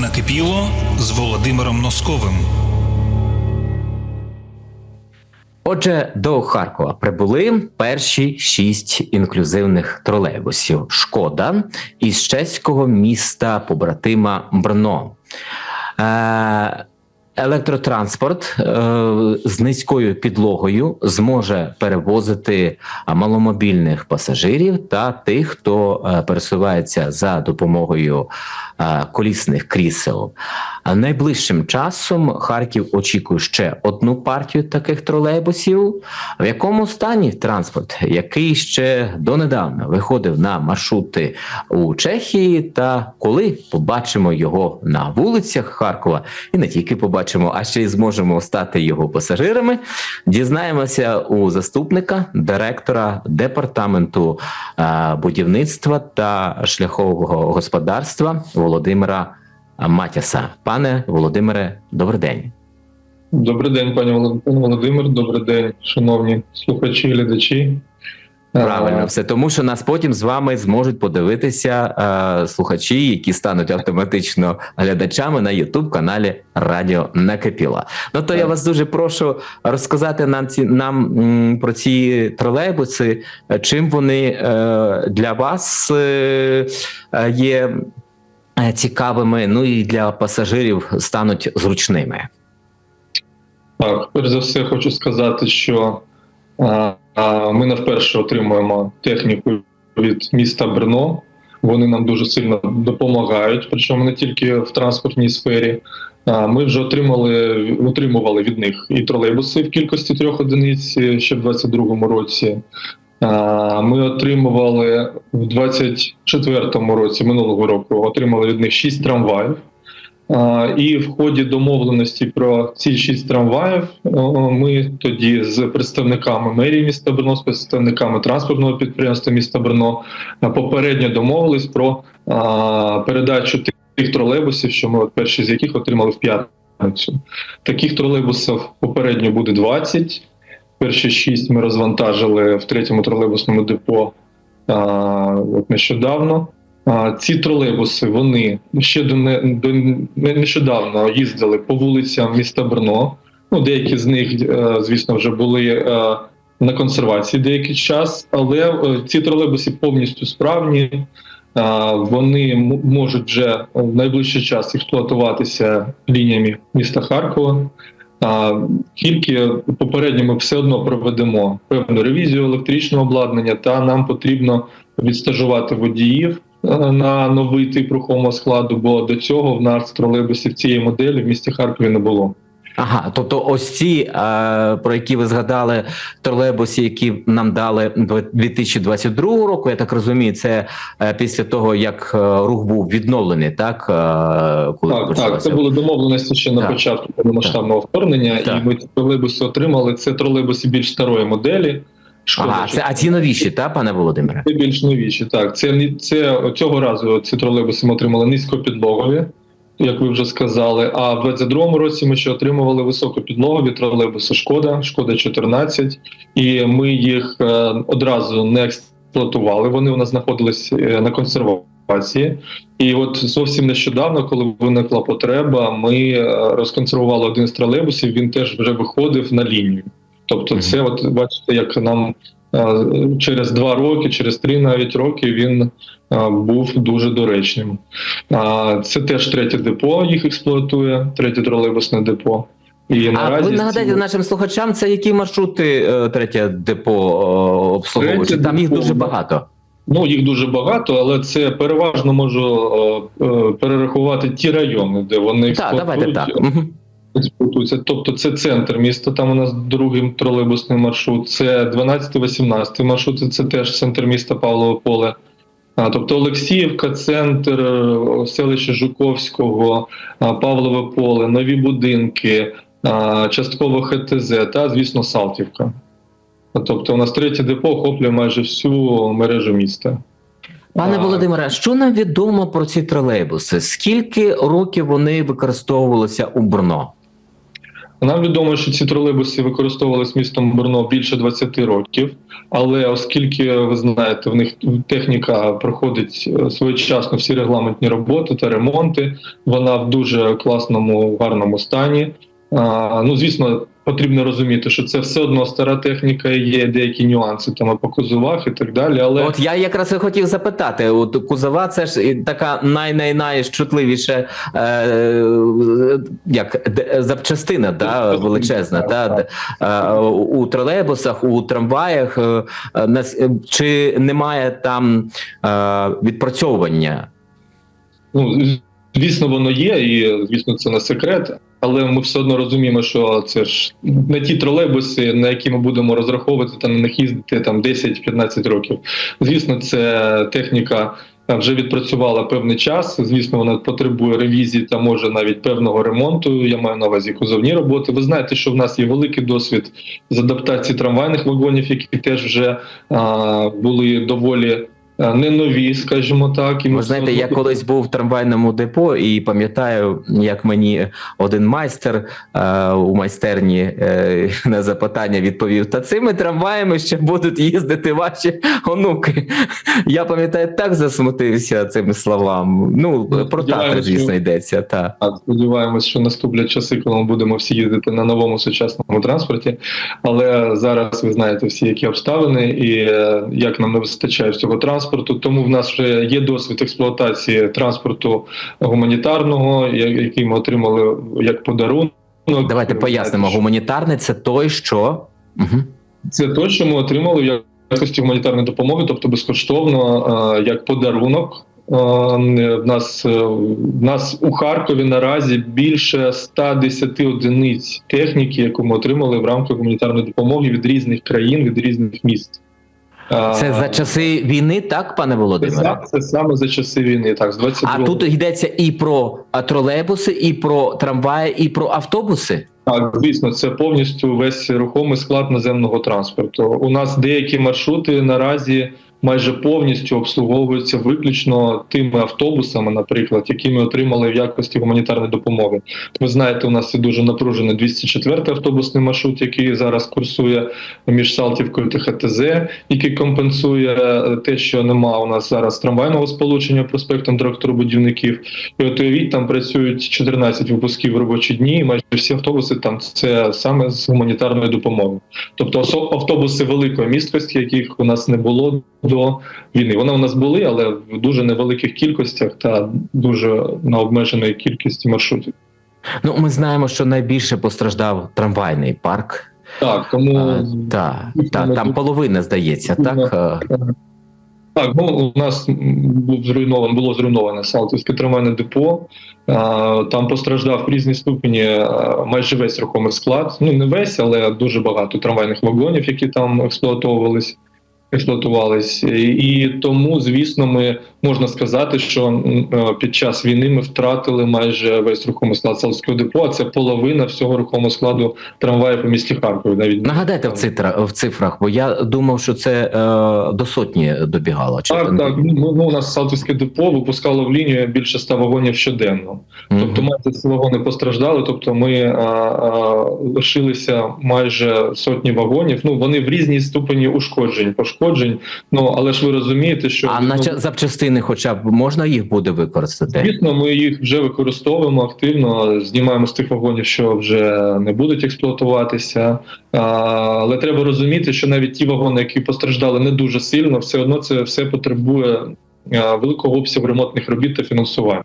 Накипіло з Володимиром Носковим. Отже, до Харкова прибули перші шість інклюзивних тролейбусів. Шкода із чеського міста побратима Брно. Е, Електротранспорт е, з низькою підлогою зможе перевозити маломобільних пасажирів та тих, хто е, пересувається за допомогою е, колісних крісел. Найближчим часом Харків очікує ще одну партію таких тролейбусів. В якому стані транспорт, який ще донедавна виходив на маршрути у Чехії, та коли побачимо його на вулицях Харкова, і не тільки побачимо, а ще й зможемо стати його пасажирами. Дізнаємося у заступника директора департаменту е, будівництва та шляхового господарства Володимира Матяса. Пане Володимире, добрий день. Добрий день, пані Володимир. Добрий день, шановні слухачі, глядачі. Правильно, все тому, що нас потім з вами зможуть подивитися е, слухачі, які стануть автоматично глядачами на Ютуб каналі Радіо Накипіла. Ну то я вас дуже прошу розказати нам ці нам м, про ці тролейбуси, чим вони е, для вас е, е, є цікавими, ну і для пасажирів стануть зручними. Так, перш за все, хочу сказати, що е, е, ми не вперше отримуємо техніку від міста Брно. Вони нам дуже сильно допомагають, причому не тільки в транспортній сфері. Е, Ми вже отримали отримували від них і тролейбуси в кількості трьох одиниць е, ще в 2022 році. Ми отримували в 2024 році минулого року отримали від них шість трамваїв. І в ході домовленості про ці шість трамваїв ми тоді з представниками мерії міста Брно, з представниками транспортного підприємства міста Брно попередньо домовились про передачу тих тролейбусів, що ми от перші з яких отримали в п'ятницю. Таких тролейбусів попередньо буде 20. Перші шість ми розвантажили в третьому тролейбусному депо а, от нещодавно. А, Ці тролейбуси вони ще до, не, до не- нещодавно їздили по вулицям міста Брно. Ну, деякі з них, е, звісно, вже були е, на консервації деякий час, але е, ці тролейбуси повністю справні. Вони можуть вже в найближчий час експлуатуватися лініями міста Харкова. А, Тільки попередньо ми все одно проведемо певну ревізію електричного обладнання, та нам потрібно відстажувати водіїв е, на новий тип рухомого складу, бо до цього в нас тролейбусів цієї моделі в місті Харкові не було. Ага, тобто ось ці, е, про які ви згадали, тролейбуси, які нам дали 2022 року, я так розумію, це е, після того, як е, рух був відновлений, так? Коли Так, так, це були домовленості ще на Так. початку повномасштабного вторгнення, Так. і ми тролейбуси отримали. Це тролейбуси більш старої моделі. Шкода, Ага, це, а ці новіші, так, пане Володимире? Це більш новіші. Так, це це цього разу ці тролейбуси ми отримали низькопідлогові, як ви вже сказали. А в 22-му році ми ще отримували високопідлогові тролейбуси Шкода, Шкода 14, і ми їх е, одразу не експлуатували. Вони у нас знаходились е, на консервації. І от зовсім нещодавно, коли виникла потреба, ми е, розконсервували один з тролейбусів. Він теж вже виходив на лінію. Тобто, це, от бачите, як нам через два роки, через три навіть роки він був дуже доречним. Це теж третє депо їх експлуатує, третє тролейбусне депо. І А ви нагадайте ці- нашим слухачам, це які маршрути е, третє депо е, обслуговує? Третє Там їх депо, дуже багато. Ну, їх дуже багато, але це переважно можу е, перерахувати ті райони, де вони Так, давайте так. Експлуатуються. Тобто це центр міста, там у нас другий тролейбусний маршрут, це 12-18 маршрут, це теж центр міста Павлове Поле. А, Тобто Олексіївка, центр е, селища Жуковського, Павлове Поле, нові будинки, а, частково ХТЗ та, звісно, Салтівка. Тобто у нас третє депо охоплює майже всю мережу міста. Пане Володимире, що нам відомо про ці тролейбуси? Скільки років вони використовувалися у Брно? Нам відомо, що ці тролейбуси використовувалися містом Брно більше 20 років, але оскільки ви знаєте, в них техніка проходить е, своєчасно всі регламентні роботи та ремонти, вона в дуже класному гарному стані. Ну, звісно, потрібно розуміти, що це все одно стара техніка, є деякі нюанси там по кузовах і так далі. Але От я якраз і хотів запитати: от кузова, це ж така най-най-найчутливіша е, як запчастина, да, величезна, да, д- е, у тролейбусах, у трамваях. е, Чи немає там е, відпрацьовування? Ну, звісно, воно є, і звісно, це не секрет. Але ми все одно розуміємо, що це ж не ті тролейбуси, на які ми будемо розраховувати та на них їздити там 10-15 років. Звісно, це техніка е, вже відпрацювала певний час. Звісно, вона потребує ревізії та може навіть певного ремонту. Я маю на увазі кузовні роботи. Ви знаєте, що в нас є великий досвід з адаптації трамвайних вагонів, які теж вже а, були доволі. Е, Не нові, скажімо так, і ми знаєте, я колись був в трамвайному депо і пам'ятаю, як мені один майстер е, у майстерні е, на запитання відповів: Та цими трамваями ще будуть їздити ваші онуки. Я пам'ятаю, так засмутився цими словами. Ну, про татар, звісно, йдеться. Та. Сподіваємось, що наступлять часи, коли ми будемо всі їздити на новому сучасному транспорті. Але зараз ви знаєте всі, які обставини і е, як нам не вистачає всього транспорту. Тому в нас вже є досвід експлуатації транспорту гуманітарного, який ми отримали як подарунок. Давайте пояснимо. Гуманітарний це той, що. Угу. Це те, що ми отримали в якості гуманітарної допомоги, тобто безкоштовно, як подарунок. В нас, е, в нас у Харкові наразі більше 110 одиниць техніки, яку ми отримали в рамках гуманітарної допомоги від різних країн, від різних міст. Це за часи війни, так, пане Володимире? Так, це саме за часи війни. Так, з 22 А тут йдеться і про тролейбуси, і про трамваї, і про автобуси. Так, звісно, це повністю весь рухомий склад наземного транспорту. У нас деякі маршрути наразі майже повністю обслуговуються виключно тими автобусами, наприклад, які ми отримали в якості гуманітарної допомоги. Ви знаєте, у нас є дуже напружений 204 автобусний маршрут, який зараз курсує між Салтівкою та ХТЗ, який компенсує е, те, що нема у нас зараз трамвайного сполучення проспектом директору-будівників. І от уявіть, там працюють 14 випусків в робочі дні, і майже всі автобуси там це саме з гуманітарною допомогою. Тобто автобуси великої місткості, яких у нас не було до війни. Вони у нас були, але в дуже невеликих кількостях та дуже на обмеженої кількості маршрутів. Ну, ми знаємо, що найбільше постраждав трамвайний парк. Так, тому А, та, та, там половина, здається, так? Е, Так, ну у нас був зруйновано, було зруйноване Салтівське трамвайне депо. А, Там постраждав в різні ступені майже весь рухомий склад. Ну не весь, але дуже багато трамвайних вагонів, які там експлуатовувались. Експлуатувались, і, тому, звісно, ми можна сказати, що е, під час війни ми втратили майже весь рухомий склад Салтівського депо. А це половина всього рухомого складу трамваїв у місті Харкові. Навіть Нагадайте в цифрах, в цифрах, бо я думав, що це е, до сотні добігало. Чи Так, так. Ну, ну, у нас Салтівське депо випускало в лінію більше 100 вагонів щоденно. Мгм. Тобто майже ці вагони постраждали. Тобто ми а, а, лишилися майже сотні вагонів. Ну вони в різній ступені ушкоджень, пошкоджень. Ну але ж ви розумієте, що А ну, на ча- запчастини, хоча б можна їх буде використати? Звісно, ми їх вже використовуємо активно, знімаємо з тих вагонів, що вже не будуть експлуатуватися. А, Але треба розуміти, що навіть ті вагони, які постраждали не дуже сильно, все одно це все потребує великого обсягу ремонтних робіт та фінансування.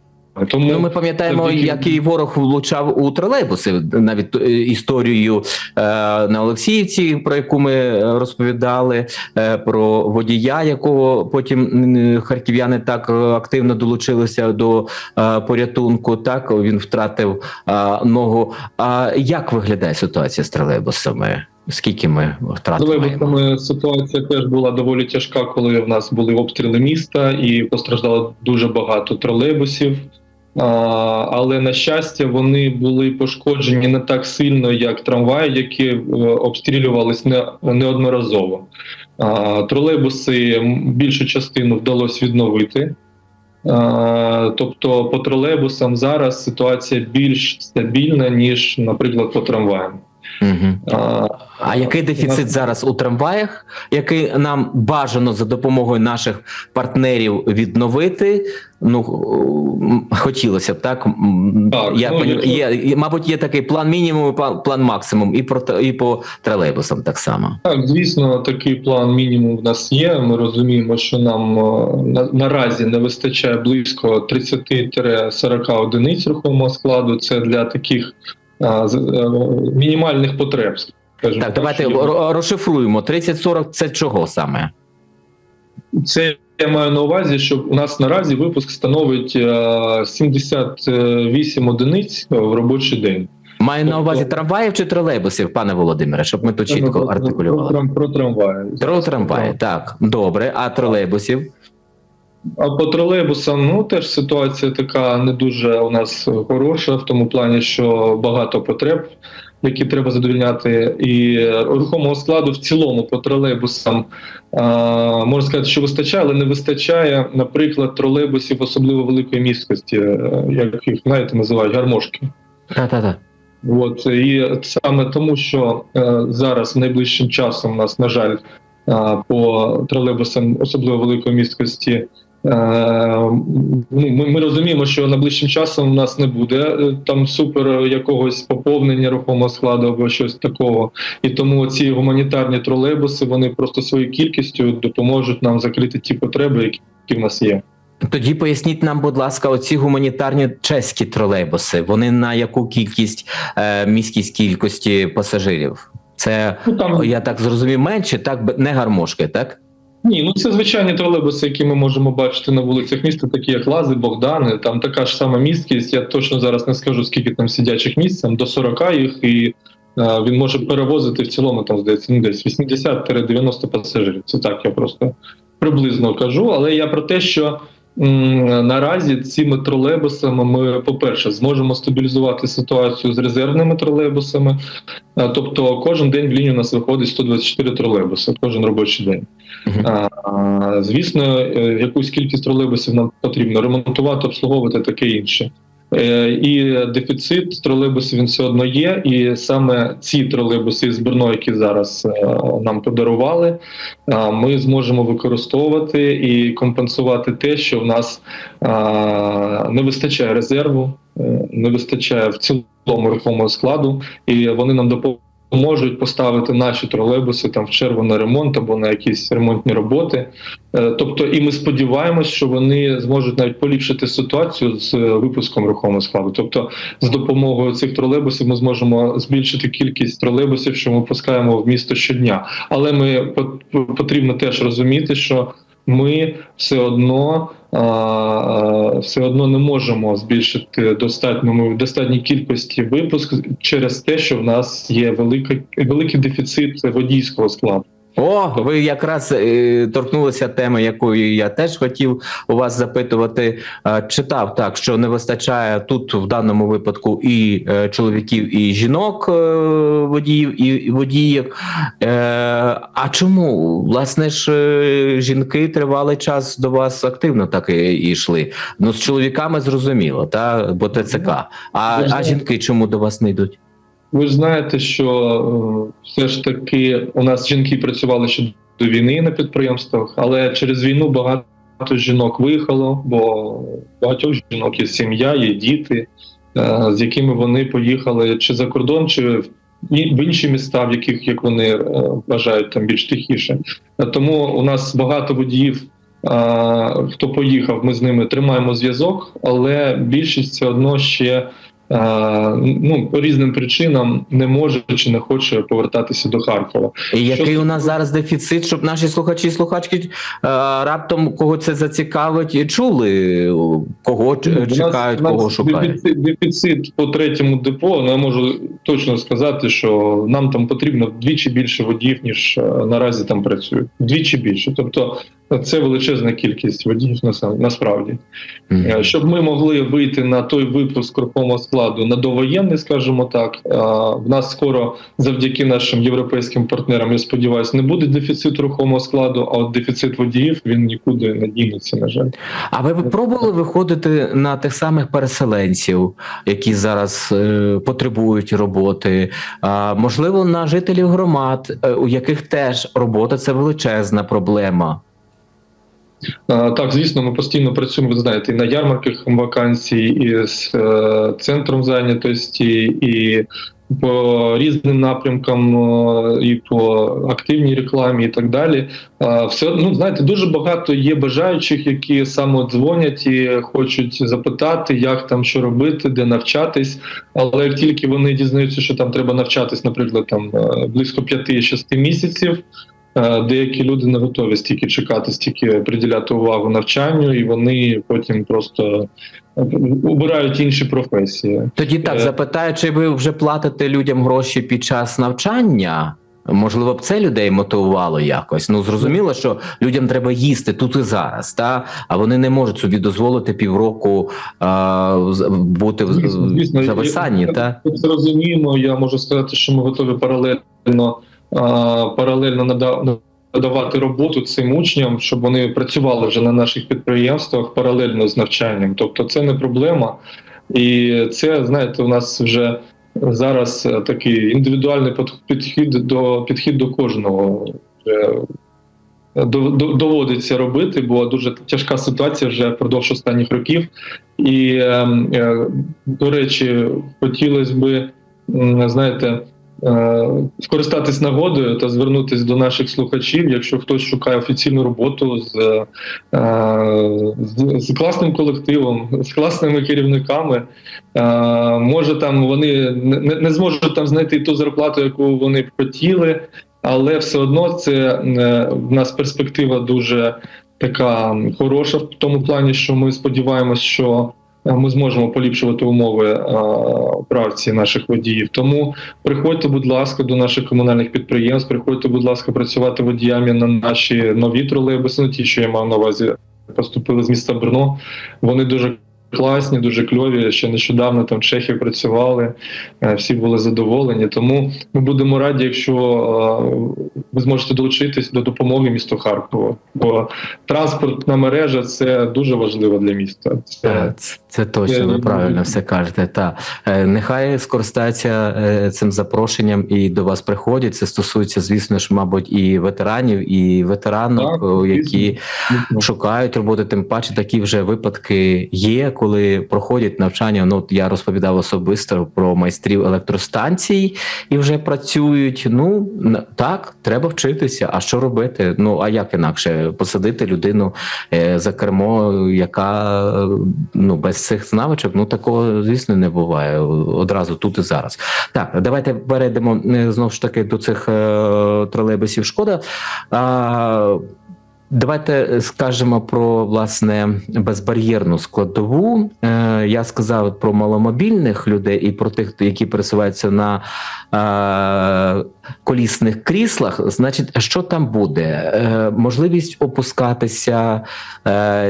Тому Ну, ми пам'ятаємо, завдяки- який ворог влучав у тролейбуси. Навіть е, історію е, на Олексіївці, про яку ми е, розповідали, е, про водія, якого потім харків'яни так е, активно долучилися до е, порятунку. Так він втратив е, ногу. А як виглядає ситуація з тролейбусами? Скільки ми втрат маємо? Ситуація теж була доволі тяжка, коли в нас були обстріли міста і постраждало дуже багато тролейбусів. Але на щастя, вони були пошкоджені не так сильно, як трамваї, які е, обстрілювались не, неодноразово. Тролейбуси більшу частину вдалося відновити. Тобто по тролейбусам зараз ситуація більш стабільна, ніж, наприклад, по трамваям. Угу. А, А який дефіцит зараз у трамваях, який нам бажано за допомогою наших партнерів відновити? Ну хотілося б так. Так, я ну, є, мабуть, є такий план мінімум, і план, максимум, і про і по тролейбусам так само. Так, звісно, такий план мінімум в нас є. Ми розуміємо, що нам е, на, наразі не вистачає близько 30-40 одиниць рухомого складу. Це для таких мінімальних потреб. скажімо Так, давайте що розшифруємо. 30-40 – це чого саме? Це я маю на увазі, що у нас наразі випуск становить е, 78 одиниць в робочий день. Маю на Тобто- увазі трамваїв чи тролейбусів, пане Володимире, щоб ми тут чітко про- артикулювали. Про, про, про трамваї. Тро трамваї, так, добре. А тролейбусів? А по тролейбусам, ну теж ситуація така не дуже у нас хороша, в тому плані, що багато потреб, які треба задовільняти, і рухомого складу в цілому по тролейбусам а, можна сказати, що вистачає, але не вистачає, наприклад, тролейбусів особливо великої місткості, е, як їх знаєте, називають гармошки. Та-та-та. От і саме тому, що е, зараз найближчим часом у нас, на жаль, е, по тролейбусам особливо великої місткості. Е, Ну, ми, ми розуміємо, що найближчим часом у нас не буде е, там супер якогось поповнення рухомого складу або щось такого. І тому ці гуманітарні тролейбуси вони просто своєю кількістю допоможуть нам закрити ті потреби, які в нас є. Тоді поясніть нам, будь ласка, оці гуманітарні чеські тролейбуси. Вони на яку кількість е, міськість кількості пасажирів? Це Ну там я так зрозумів, менше, так не гармошки, так? Ні, ну це звичайні тролейбуси, які ми можемо бачити на вулицях міста, такі як Лази, Богдани. Там така ж сама місткість. Я точно зараз не скажу, скільки там сидячих місць, там до 40 їх, і е, він може перевозити в цілому там здається ну, десь 80-90 пасажирів. Це так, я просто приблизно кажу. Але я про те, що м, наразі цими тролейбусами ми, по-перше, зможемо стабілізувати ситуацію з резервними тролейбусами. Е, Тобто кожен день в лінію у нас виходить 124 тролейбуси, кожен робочий день. А, Звісно, е, якусь кількість тролейбусів нам потрібно ремонтувати, обслуговувати таке інше. Е, І дефіцит тролейбусів він все одно є. І саме ці тролейбуси з Брно, які зараз е, нам подарували, ми зможемо використовувати і компенсувати те, що в нас не вистачає резерву, е, не вистачає в цілому рухомого складу, і вони нам допоможуть можуть поставити наші тролейбуси там в чергу на ремонт або на якісь ремонтні роботи. Е, Тобто, і ми сподіваємось, що вони зможуть навіть поліпшити ситуацію з е, випуском рухомого складу. Тобто, з допомогою цих тролейбусів ми зможемо збільшити кількість тролейбусів, що ми пускаємо в місто щодня. Але ми пот- потрібно теж розуміти, що ми все одно все одно не можемо збільшити достатньому достатній кількості випуск через те, що в нас є великий великий дефіцит водійського складу. О, ви якраз е, торкнулися теми, якою я теж хотів у вас запитувати. Е, читав так, що не вистачає тут в даному випадку і е, чоловіків, і жінок, е, водіїв і водіїв. Е, а чому власне ж е, жінки тривалий час до вас активно так і, і йшли? Ну з чоловіками зрозуміло, та бо ТЦК. А, а жінки чому до вас не йдуть? Ви ж знаєте, що е, все ж таки у нас жінки працювали ще до війни на підприємствах, але через війну багато жінок виїхало, бо багатьох жінок є сім'я, є діти, е, з якими вони поїхали чи за кордон, чи в інші міста, в яких як вони е, вважають там більш тихіше. Тому у нас багато водіїв. Хто поїхав, ми з ними тримаємо зв'язок, але більшість все одно ще ну, по різним причинам не може чи не хоче повертатися до Харкова. І який Що у нас зараз дефіцит, щоб наші слухачі і слухачки е, раптом кого це зацікавить, і чули, кого Ну, нас- чекають, нас кого шукають. Дефіцит, дефіцит по третьому депо. Ну, я можу точно сказати, що нам там потрібно вдвічі більше водіїв, ніж е, наразі там працюють. Вдвічі більше. Тобто це величезна кількість водіїв насправді. Е, Щоб ми могли вийти на той випуск рухомого складу на довоєнний, скажімо так, е, в нас скоро, завдяки нашим європейським партнерам, я сподіваюся, не буде дефіциту рухомого складу, а от дефіцит водіїв він нікуди не дінеться, на жаль. А ви пробували виходити на тих самих переселенців, які зараз е, потребують роботи? Можливо, на жителів громад, у яких теж робота це величезна проблема. Так, звісно, ми постійно працюємо, ви знаєте, і на ярмарках вакансій, і з е, центром зайнятості, і по різним напрямкам, е, і по активній рекламі, і так далі. Все ну знаєте, дуже багато є бажаючих, які саме дзвонять і хочуть запитати, як там що робити, де навчатись. Але як тільки вони дізнаються, що там треба навчатись, наприклад, там е, близько 5-6 місяців. Е, Деякі люди не готові стільки чекати, стільки приділяти увагу навчанню, і вони потім просто е, обирають інші професії. Тоді так Е. запитаю, чи ви вже платите людям гроші під час навчання? Можливо, б це людей мотивувало якось. Ну зрозуміло, що людям треба їсти тут і зараз, та а вони не можуть собі дозволити півроку а, бути в Звісно, звісно. в зависанні. Я- Та це розуміємо. Я можу сказати, що ми готові паралельно паралельно надавати роботу цим учням, щоб вони працювали вже на наших підприємствах паралельно з навчанням. Тобто, це не проблема, і це знаєте, у нас вже зараз е, такий індивідуальний підхід до підхід до кожного. До- доводиться робити, бо дуже тяжка ситуація вже впродовж останніх років. І, е, е, до речі, хотілося би, знаєте, е, скористатись нагодою та звернутися до наших слухачів, якщо хтось шукає офіційну роботу з, е, з, класним колективом, з класними керівниками. Е, Може, там вони не, зможуть там знайти ту зарплату, яку вони б хотіли, але все одно це е, в нас перспектива дуже така хороша в тому плані, що ми сподіваємось, що е, ми зможемо поліпшувати умови е, праці наших водіїв. Тому приходьте, будь ласка, до наших комунальних підприємств, приходьте, будь ласка, працювати водіями на наші нові тролейбуси, не ті, що я мав на увазі, поступили з міста Брно. Вони дуже класні, дуже кльові. Ще нещодавно там в Чехії працювали, е, всі були задоволені. Тому ми будемо раді, якщо е, ви зможете долучитись до допомоги місту Харкову. Бо транспортна мережа це дуже важливо для міста. Це Це, точно, ви правильно все кажете. Та Е, нехай скористаються е, цим запрошенням і до вас приходять. Це стосується, звісно ж, мабуть, і ветеранів, і ветеранок, Так, які звісно. шукають роботи. Тим паче такі вже випадки є, коли проходять навчання. Ну я розповідав особисто про майстрів електростанцій і вже працюють. Ну так, треба вчитися. А що робити? Ну а як інакше посадити людину е, за кермо, яка ну без цих навичок, ну такого звісно не буває одразу тут і зараз. Так, давайте перейдемо е, знову ж таки до цих е, тролейбусів. Шкода. Давайте скажемо про власне безбар'єрну складову. Е, я сказав про маломобільних людей і про тих, які пересуваються на е, колісних кріслах. Значить, що там буде? Е, можливість опускатися,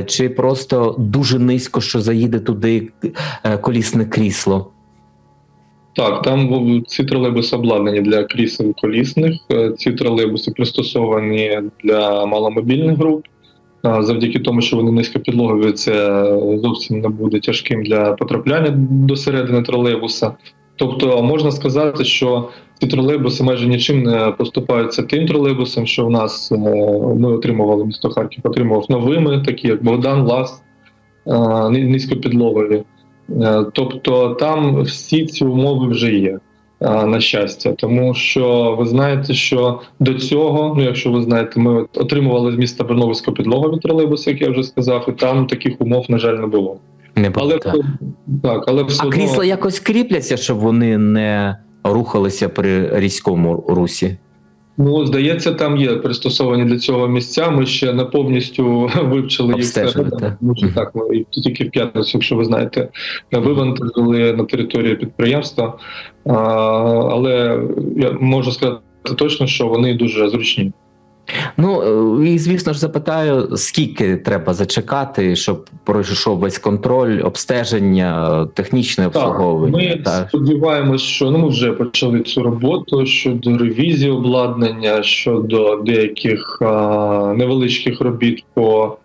чи просто дуже низько, що заїде туди колісне крісло? Так, там ці тролейбуси обладнані для крісел колісних. Е, Ці тролейбуси пристосовані для маломобільних груп. Завдяки тому, що вони низькопідлогові, це зовсім не буде тяжким для потрапляння до середини тролейбуса. Тобто можна сказати, що ці тролейбуси майже нічим не поступаються тим тролейбусам, що в нас е, ми отримували місто Харків, отримував новими, такі як Богдан, Лас, е, ни- низькопідлогові. Е, Тобто там всі ці умови вже є. е, На щастя, тому що ви знаєте, що до цього, ну якщо ви знаєте, ми отримували з міста Берновицько підлогові тролейбуси, як я вже сказав, і там таких умов, на жаль, не було. Не було, Але так. так, але все а одно- крісла якось кріпляться, щоб вони не рухалися при різькому русі. Ну, здається, там є пристосовані для цього місця. Ми ще не повністю вивчили їх все. так. тому що так, ми тільки в п'ятницю, якщо ви знаєте, вивантажили на територію підприємства. Але я можу сказати точно, що вони дуже зручні. Ну е, і звісно ж запитаю, скільки треба зачекати, щоб пройшов весь контроль, обстеження, технічне Так, обслуговування. ми та? сподіваємось, що ну ми вже почали цю роботу щодо ревізії обладнання, щодо деяких а, невеличких робіт по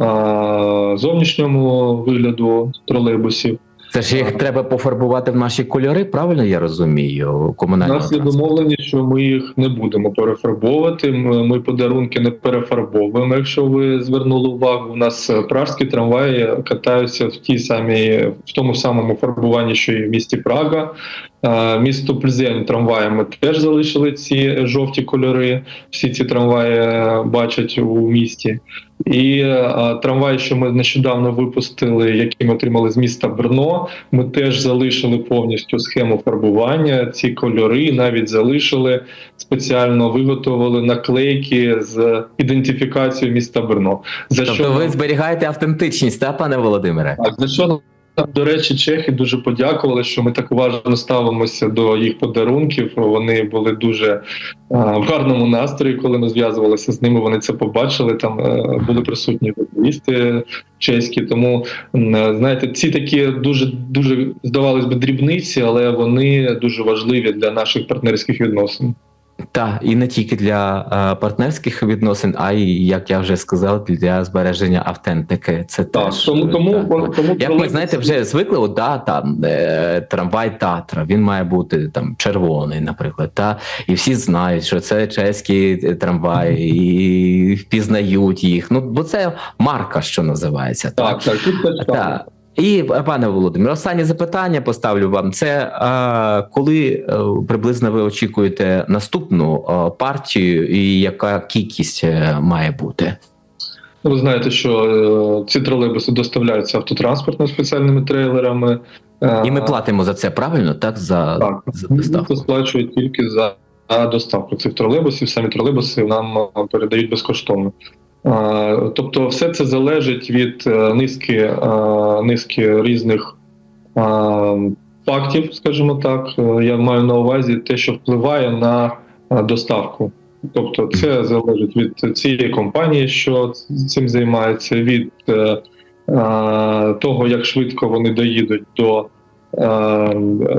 а, зовнішньому вигляду тролейбусів. Це ж їх треба пофарбувати в наші кольори, правильно я розумію? У Комунального нас є домовлені, що ми їх не будемо перефарбовувати. Ми, ми подарунки не перефарбовуємо. Якщо ви звернули увагу, у нас е, пражські трамваї катаються в тій самій, в тому самому фарбуванні, що і в місті Прага. Е, Місто Пльзень трамваями теж залишили ці жовті кольори. Всі ці трамваї е, бачать у місті. І е, трамвай, що ми нещодавно випустили, який ми отримали з міста Брно, ми теж залишили повністю схему фарбування. Ці кольори навіть залишили спеціально виготовили наклейки з ідентифікацією міста Брно. За Тобто що ви зберігаєте автентичність, та пане Володимире? так, за що нам, до речі, чехи дуже подякували, що ми так уважно ставимося до їх подарунків. Вони були дуже а, в гарному настрої, коли ми зв'язувалися з ними. Вони це побачили. Там е, були присутні журналісти чеські. Тому м, е, знаєте, ці такі дуже дуже здавалось би дрібниці, але вони дуже важливі для наших партнерських відносин. Так, і не тільки для е, партнерських відносин, а й як я вже сказав, для збереження автентики. Це Так, теж тому е, тому, так. тому Як ми знаєте, вже звикли, от, да, там е, трамвай Татра, він має бути там червоний, наприклад. Та і всі знають, що це чеські трамваї, і впізнають їх. Ну бо це марка, що називається. так, так тут так. Так. І пане Володимире, останнє запитання поставлю вам: це е, коли е, приблизно ви очікуєте наступну е, партію, і яка кількість е, має бути? Ви знаєте, що ці тролейбуси доставляються автотранспортними спеціальними трейлерами. І ми платимо за це правильно, так? За, Так, за доставку. сплачує тільки за доставку цих тролейбусів. Самі тролейбуси нам передають безкоштовно. Тобто, все це залежить від е, низки, е, низки різних фактів, скажімо так. Е, Я маю на увазі те, що впливає на доставку. Тобто, це залежить від цієї компанії, що цим займається, від того, як швидко вони доїдуть до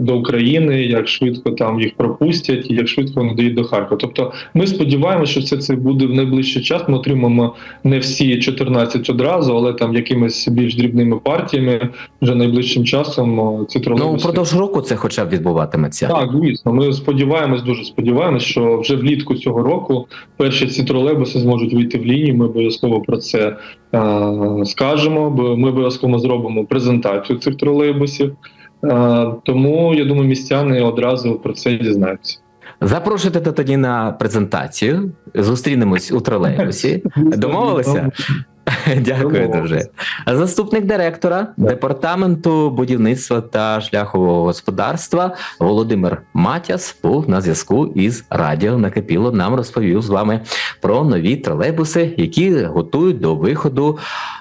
до України, як швидко там їх пропустять, і як швидко вони доїдуть до Харкова. Тобто, ми сподіваємося, що все це буде в найближчий час. Ми отримаємо не всі 14 одразу, але там якимись більш дрібними партіями вже найближчим часом о, ці Ну, впродовж року це хоча б відбуватиметься. Так, звісно. Ми сподіваємось, дуже сподіваємось, що вже влітку цього року перші ці тролейбуси зможуть вийти в лінію. Ми обов'язково про це е, скажемо. бо Ми обов'язково зробимо презентацію цих тролейбусів. Е, тому я думаю, містяни одразу про це дізнаються. Запрошуйте тоді на презентацію. Зустрінемось у тролейбусі. Домовилися? Дякую Домовилися. дуже. Заступник директора департаменту будівництва та шляхового господарства Володимир Матяс був на зв'язку із радіо накипіло. Нам розповів з вами про нові тролейбуси, які готують до виходу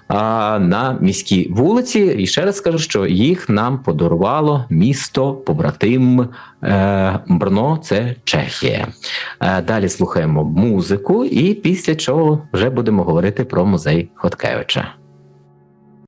а, на міські вулиці. І ще раз скажу, що їх нам подарувало місто побратим Брно, це Чехія. Е, Далі слухаємо музику, і після чого вже будемо говорити про музей Хоткевича.